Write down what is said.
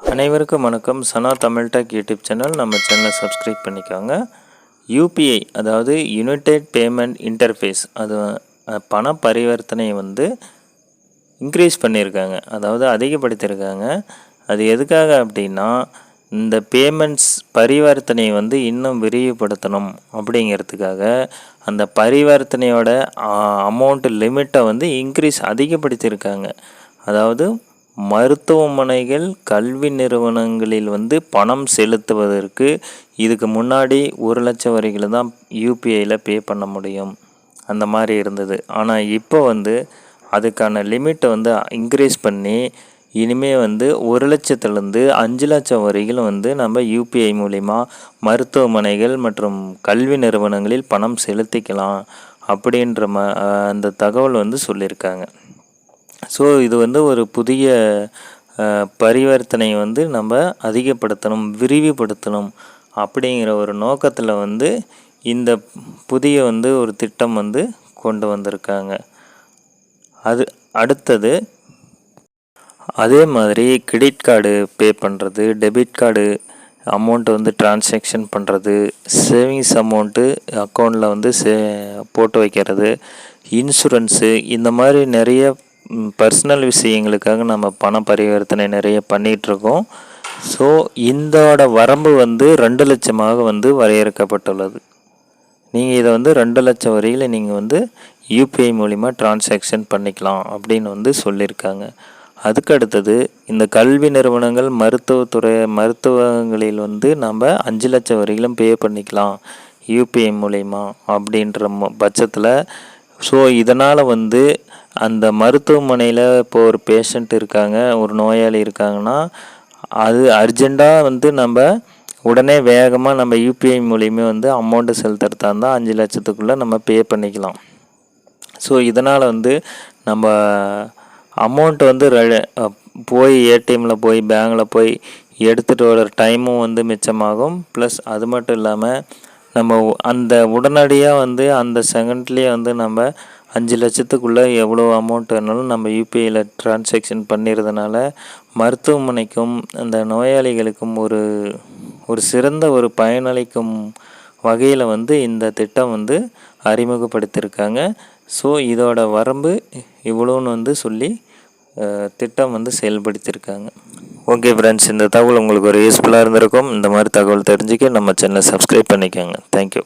அனைவருக்கும் வணக்கம். Sana Tamil tech YouTube channel. நம்ம சேனலை சப்ஸ்கிரைப் பண்ணிக்கோங்க. யூபிஐ அதாவது யுனைடெட் பேமெண்ட் இன்டர்ஃபேஸ் அது பண பரிவர்த்தனை வந்து இன்க்ரீஸ் பண்ணியிருக்காங்க. அதாவது அதிகப்படுத்தியிருக்காங்க. அது எதுக்காக அப்படின்னா இந்த பேமெண்ட்ஸ் பரிவர்த்தனை வந்து இன்னும் விரிவுபடுத்தணும் அப்படிங்கிறதுக்காக அந்த பரிவர்த்தனையோட அமௌண்ட் லிமிட்டை வந்து இன்க்ரீஸ் அதிகப்படுத்தியிருக்காங்க. அதாவது மருத்துவமனைகள் கல்வி நிறுவனங்களில் வந்து பணம் செலுத்துவதற்கு இதுக்கு முன்னாடி ஒரு லட்சம் வரைக்கும் தான் யூபிஐயில் பே பண்ண முடியும். அந்த மாதிரி இருந்தது. ஆனால் இப்போ வந்து அதுக்கான லிமிட்டை வந்து இன்க்ரீஸ் பண்ணி இனிமே வந்து ஒரு லட்சத்துலேருந்து அஞ்சு லட்சம் வரைக்கும் வந்து நம்ம யூபிஐ மூலிமா மருத்துவமனைகள் மற்றும் கல்வி நிறுவனங்களில் பணம் செலுத்திக்கலாம் அப்படின்ற ம அந்த தகவல் வந்து சொல்லியிருக்காங்க. ஸோ இது வந்து ஒரு புதிய பரிவர்த்தனை வந்து நம்ம அதிகப்படுத்தணும் விரிவுபடுத்தணும் அப்படிங்கிற ஒரு நோக்கத்தில் வந்து இந்த புதிய வந்து ஒரு திட்டம் வந்து கொண்டு வந்திருக்காங்க. அது அடுத்தது அதே மாதிரி கிரெடிட் கார்டு பே பண்ணுறது டெபிட் கார்டு அமௌண்ட்டு வந்து டிரான்சாக்ஷன் பண்ணுறது சேவிங்ஸ் அமௌண்ட்டு அக்கௌண்ட்டில் வந்து சே போட்டு வைக்கிறது இன்சூரன்ஸு இந்த மாதிரி நிறைய பர்சனல் விஷயங்களுக்காக நம்ம பண பரிவர்த்தனை நிறைய பண்ணிகிட்ருக்கோம் ஸோ இந்தோட வரம்பு வந்து ரெண்டு லட்சமாக வந்து வரையறுக்கப்பட்டுள்ளது. நீங்கள் இதை வந்து ரெண்டு லட்சம் வரையில் நீங்கள் வந்து யூபிஐ மூலிமா டிரான்சாக்ஷன் பண்ணிக்கலாம் அப்படின்னு வந்து சொல்லியிருக்காங்க. அதுக்கு அடுத்தது இந்த கல்வி நிறுவனங்கள் மருத்துவத்துறை மருத்துவங்களில் வந்து நம்ம அஞ்சு லட்சம் வரையிலும் பே பண்ணிக்கலாம் யூபிஐ மூலிமா அப்படின்ற பட்சத்தில். ஸோ இதனால் வந்து அந்த மருத்துவமனையில் இப்போ ஒரு பேஷண்ட் இருக்காங்க ஒரு நோயாளி இருக்காங்கன்னா அது அர்ஜெண்ட்டாக வந்து நம்ம உடனே வேகமாக நம்ம யூபிஐ மூலியமே வந்து அமௌண்ட்டு செலுத்துறதா இருந்தால் அஞ்சு லட்சத்துக்குள்ளே நம்ம பே பண்ணிக்கலாம். ஸோ இதனால் வந்து நம்ம அமௌண்ட் வந்து ரெ- போய் ஏடிஎம்மில் போய் பேங்கில் போய் எடுத்துகிட்டு வர டைமும் வந்து மிச்சமாகும். ப்ளஸ் அது மட்டும் இல்லாமல் நம்ம அந்த உடனடியாக வந்து அந்த செகண்ட்லேயே வந்து நம்ம அஞ்சு லட்சத்துக்குள்ளே எவ்வளோ அமௌண்ட் வேணாலும் நம்ம யூபிஐயில் டிரான்சாக்ஷன் பண்ணிடுறதுனால மருத்துவமனைக்கும் அந்த நோயாளிகளுக்கும் ஒரு ஒரு சிறந்த ஒரு பயனளிக்கும் வகையில் வந்து இந்த திட்டம் வந்து அறிமுகப்படுத்தியிருக்காங்க ஸோ இதோட வரம்பு இவ்வளோன்னு வந்து சொல்லி திட்டம் வந்து செயல்படுத்தியிருக்காங்க ஓகே ஃப்ரெண்ட்ஸ் இந்த தகவல் உங்களுக்கு ஒரு யூஸ்ஃபுல்லாக இருந்திருக்கும். இந்த மாதிரி தகவல் தெரிஞ்சுக்க நம்ம சேனலை சப்ஸ்கிரைப் பண்ணிக்கோங்க. தேங்க்யூ